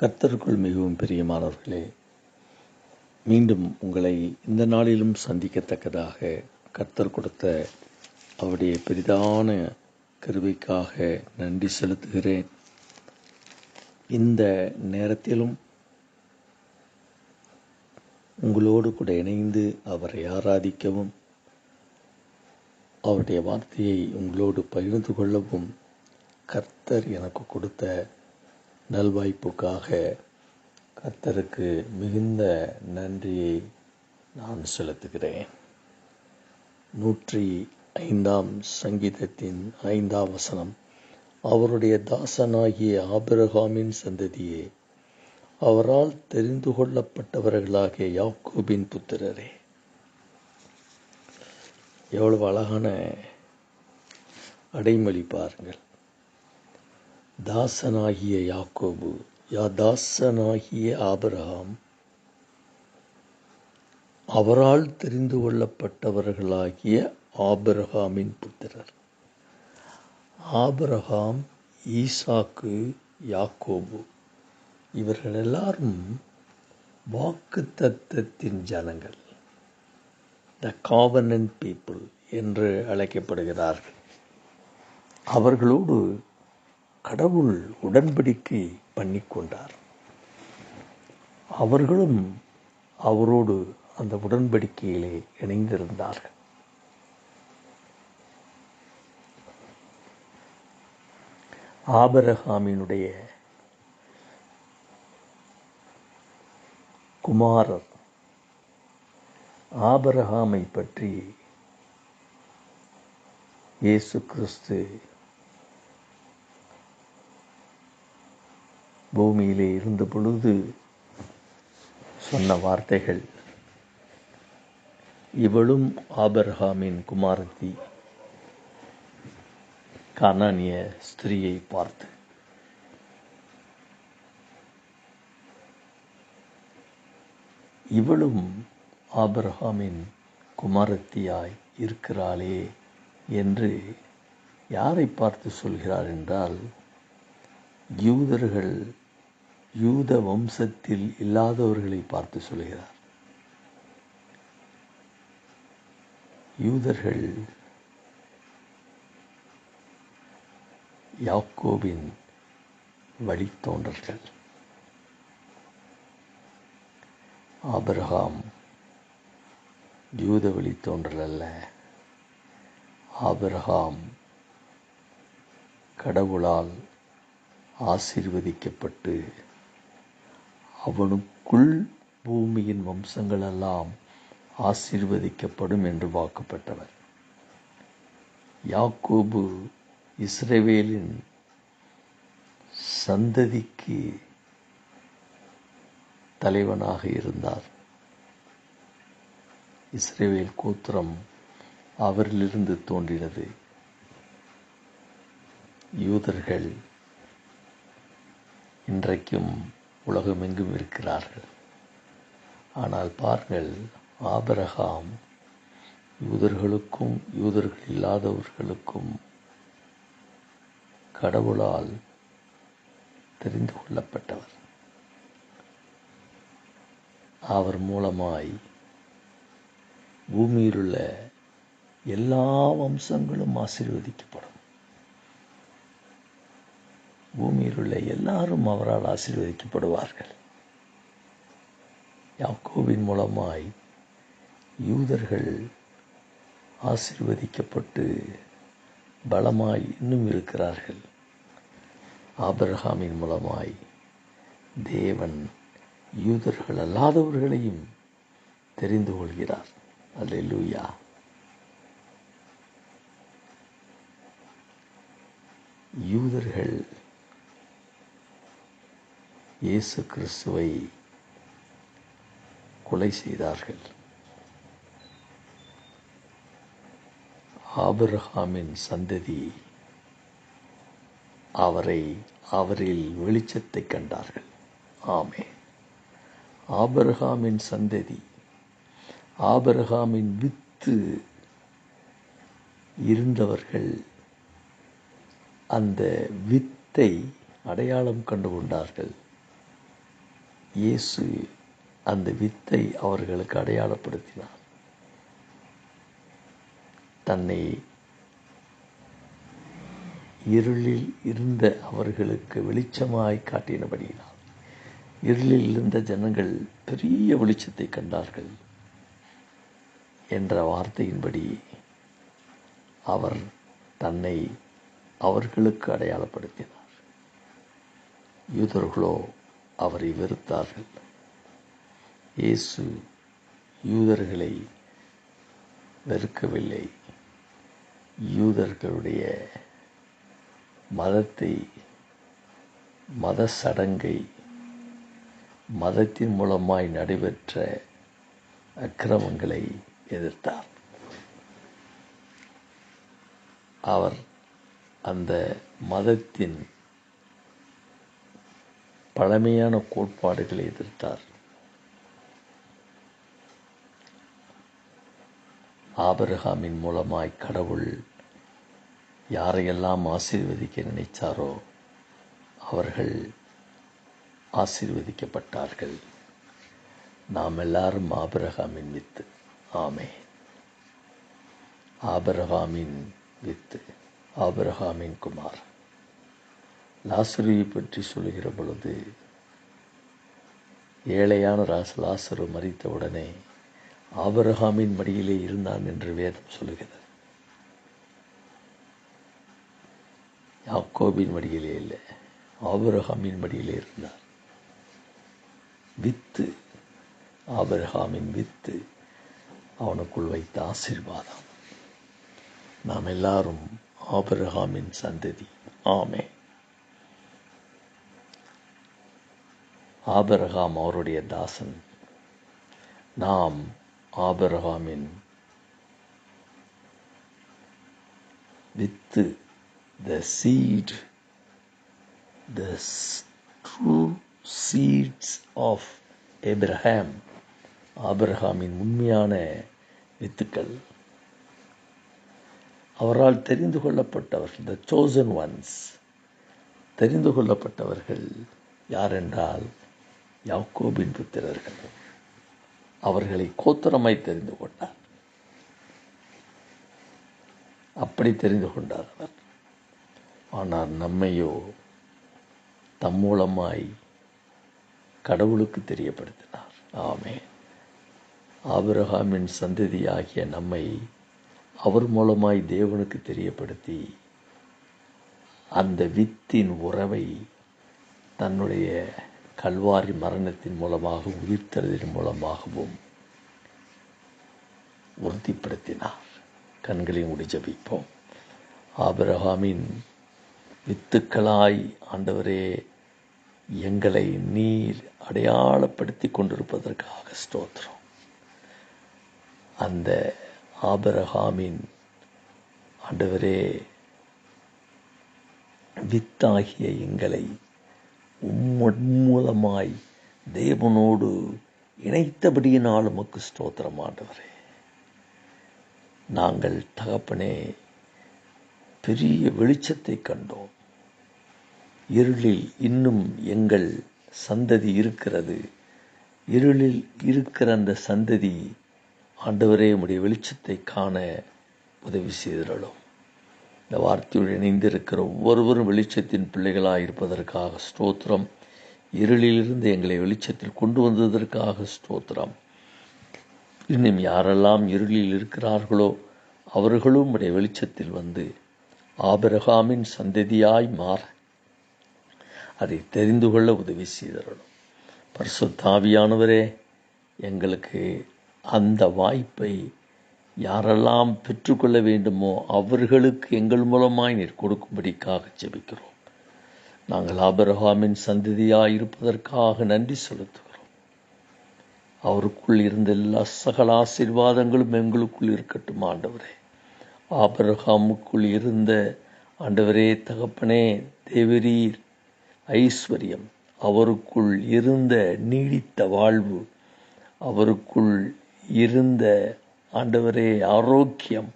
கர்த்தருக்குள் மிகவும் பிரியமானவர்களே மீண்டும் உங்களை இந்த நாளிலும் சந்திக்கத்தக்கதாக கர்த்தர் கொடுத்த அவருடைய பெரிதான கருவிக்காக நன்றி செலுத்துகிறேன். இந்த நேரத்திலும் உங்களோடு கூட இணைந்து அவரை ஆராதிக்கவும் அவருடைய வார்த்தையை உங்களோடு பகிர்ந்து கொள்ளவும் கர்த்தர் எனக்கு கொடுத்த நல்வாய்ப்புக்காக கர்த்தருக்கு மிகுந்த நன்றியை நான் செலுத்துகிறேன். நூற்றி ஐந்தாம் சங்கீதத்தின் ஐந்தாம் வசனம். அவருடைய தாசனாகிய ஆபிரகாமின் சந்ததியே அவரால் தெரிந்து கொள்ளப்பட்டவர்களாகிய யாக்கோபின் புத்திரரே. எவ்வளவு அழகான அடைமொழி பாருங்கள். தாசனாகிய யாக்கோபு யா தாசனாகிய ஆபரகாம் அவரால் தெரிந்து கொள்ளப்பட்டவர்களாகிய ஆபரகாமின் புத்திரர். ஆபரகாம் ஈசாக்கு யாக்கோபு இவர்கள் எல்லாரும் வாக்கு தத்தத்தின் ஜனங்கள். த காவனன் பீப்புள் என்று அழைக்கப்படுகிறார்கள். அவர்களோடு கடவுள் உடன்படிக்கை பண்ணி கொண்டார். அவர்களும் அவரோடு அந்த உடன்படிக்கையிலே இணைந்திருந்தார்கள். ஆபரகாமினுடைய குமாரர் ஆபரகாமை பற்றி இயேசு கிறிஸ்து பூமியிலே இருந்த பொழுது சொன்ன வார்த்தைகள் இவளும் ஆபர்ஹாமின் குமாரத்தி கானானிய ஸ்திரியை பார்த்து. இவளும் ஆபர்ஹாமின் குமாரத்தியாய் இருக்கிறாளே என்று யாரை பார்த்து சொல்கிறார் என்றால் யூதர்கள் யூத வம்சத்தில் இல்லாதவர்களை பார்த்து சொல்கிறார். யூதர்கள் யாக்கோபின் வழித்தோன்றர்கள். ஆபிரகாம் யூத வழித்தோன்றல் அல்ல. ஆபிரகாம் கடவுளால் ஆசீர்வதிக்கப்பட்டு அவனுக்குள் பூமியின் வம்சங்களெல்லாம் ஆசீர்வதிக்கப்படும் என்று வாக்குப்பட்டவர். யாக்கோபு இஸ்ரேவேலின் சந்ததிக்கு தலைவனாக இருந்தார். இஸ்ரேவேல் கோத்திரம் அவரிலிருந்து தோன்றினது. யூதர்கள் இன்றைக்கும் உலகமெங்கும் இருக்கிறார்கள். ஆனால் பாருங்கள் ஆபரகாம் யூதர்களுக்கும் யூதர்கள் இல்லாதவர்களுக்கும் கடவுளால் தெரிந்து கொள்ளப்பட்டவர். அவர் மூலமாய் பூமியிலுள்ள எல்லா வம்சங்களும் ஆசீர்வதிக்கப்படும். பூமியில் உள்ள எல்லாரும் அவரால் ஆசீர்வதிக்கப்படுவார்கள். யாக்கோவின் மூலமாய் யூதர்கள் ஆசிர்வதிக்கப்பட்டு பலமாய் இன்னும் இருக்கிறார்கள். ஆபிரஹாமின் மூலமாய் தேவன் யூதர்கள் அல்லாதவர்களையும் தெரிந்து கொள்கிறார். அல்லூயா யூதர்கள் இயேசு கிறிஸ்துவை கொலை செய்தார்கள். ஆபிரஹாமின் சந்ததி அவரை அவரில் வெளிச்சத்தை கண்டார்கள். ஆமே ஆபிரஹாமின் சந்ததி ஆபிரஹாமின் வித்து இருந்தவர்கள் அந்த வித்தை அடையாளம் கண்டு கொண்டார்கள். இயேசு அந்த வித்தை அவர்களுக்கு அடையாளப்படுத்தினார். தன்னை இருளில் இருந்த அவர்களுக்கு வெளிச்சமாய் காட்டினபடியினால் இருளில் இருந்த ஜனங்கள் பெரிய வெளிச்சத்தை கண்டார்கள் என்ற வார்த்தையின்படி அவர் தன்னை அவர்களுக்கு அடையாளப்படுத்தினார். யூதர்களோ அவரை வெறுத்தார்கள். இயேசு யூதர்களை வெறுக்கவில்லை. யூதர்களுடைய மதத்தை மத சடங்கை மதத்தின் மூலமாய் நடைபெற்ற அக்கிரமங்களை எதிர்த்தார். அவர் அந்த மதத்தின் பழமையான கோட்பாடுகளை எதிர்த்தார். ஆபரகாமின் மூலமாய் கடவுள் யாரையெல்லாம் ஆசீர்வதிக்க நினைச்சாரோ அவர்கள் ஆசீர்வதிக்கப்பட்டார்கள். நாம் எல்லாரும் ஆபரகாமின் வித்து. ஆமே. ஆபரகாமின் வித்து. ஆபரகாமின் குமார். லாசருவை பற்றி சொல்லுகிற பொழுது ஏழையான ராஸ் லாசரு மறித்தவுடனே ஆபரகாமின் மடியிலே இருந்தான் என்று வேதம் சொல்லுகிறது. யாக்கோபின் மடியிலே இல்லை ஆபரகாமின் மடியிலே இருந்தார் வித்து ஆபரகாமின் வித்து அவனுக்குள் வைத்த ஆசீர்வாதம். நாம் எல்லாரும் ஆபரகாமின் சந்ததி. ஆமே ஆபரகாம் அவருடைய தாசன். நாம் ஆபரகாமின் with the seed the s- true seeds of Abraham, உண்மையான வித்துக்கள். அவரால் தெரிந்து கொள்ளப்பட்டவர்கள் த சோசன் ஒன்ஸ் தெரிந்து கொள்ளப்பட்டவர்கள் யாரென்றால் யாக்கோபின் புத்திரர்கள் அவர்களை கோத்திரமாய் தெரிந்து கொண்டார். அப்படி தெரிந்து கொண்டார் அவர். ஆனால் நம்மையோ தம் மூலமாய் கடவுளுக்கு தெரியப்படுத்தினார். ஆமே ஆபிரகாமின் சந்ததியாகிய நம்மை அவர் மூலமாய் தேவனுக்கு தெரியப்படுத்தி அந்த வித்தின் உறவை தன்னுடைய கல்வாரி மரணத்தின் மூலமாக உயிர்த்தெழுதலின் மூலமாகவும் உறுதிப்படுத்தினார். கண்களை மூடி ஜபிப்போம். ஆபிரகாமின் வித்துக்களாய் ஆண்டவரே எங்களை நீர் அடையாளப்படுத்தி கொண்டிருப்பதற்காக ஸ்தோத்திரம். அந்த ஆபரகாமின் ஆண்டவரே வித்தாகிய எங்களை உம்மன் மூலமாய் தேவனோடு இணைத்தபடியினால் உமக்கு ஸ்தோத்திரம் ஆண்டவரே. நாங்கள் தகப்பனே பெரிய வெளிச்சத்தை கண்டோம். இருளில் இன்னும் எங்கள் சந்ததி இருக்கிறது. இருளில் இருக்கிற அந்த சந்ததி ஆண்டவரே உடைய வெளிச்சத்தை காண உதவி செய்திருளும். இந்த வார்த்தையோடு இணைந்திருக்கிற ஒவ்வொருவரும் வெளிச்சத்தின் பிள்ளைகளாக இருப்பதற்காக ஸ்தோத்திரம். இருளிலிருந்து எங்களை வெளிச்சத்தில் கொண்டு வந்ததற்காக ஸ்தோத்திரம். இன்னும் யாரெல்லாம் இருளில் இருக்கிறார்களோ அவர்களும் உடைய வெளிச்சத்தில் வந்து ஆபிரகாமின் சந்ததியாய் மாற அதை தெரிந்து கொள்ள உதவி செய்தரணும் பரிசுத்தாவியானவரே எங்களுக்கு அந்த வாய்ப்பை யாரெல்லாம் பெற்றுக்கொள்ள வேண்டுமோ அவர்களுக்கு எங்கள் மூலமாய் நீர் கொடுக்கும்படிக்காக ஜெபிக்கிறோம். நாங்கள் ஆபரகாமின் சந்ததியாக இருப்பதற்காக நன்றி செலுத்துகிறோம். அவருக்குள் இருந்த எல்லா சகல ஆசீர்வாதங்களும் எங்களுக்குள் இருக்கட்டும் ஆண்டவரே. ஆபரகாமுக்குள் இருந்த ஆண்டவரே தகப்பனே தேவரீர் ஐஸ்வர்யம் அவருக்குள் இருந்த நீடித்த வாழ்வு அவருக்குள் இருந்த ஆண்டவரே ஆரோக்கியம்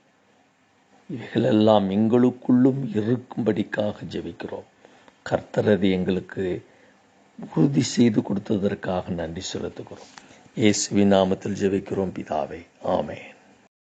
இவைகளெல்லாம் எங்களுக்குள்ளும் இருக்கும்படிக்காக ஜெபிக்கிறோம். கர்த்தரது எங்களுக்கு உறுதி செய்து கொடுத்ததற்காக நன்றி செலுத்துகிறோம். இயேசுவின் நாமத்தில் ஜெபிக்கிறோம் பிதாவே. ஆமே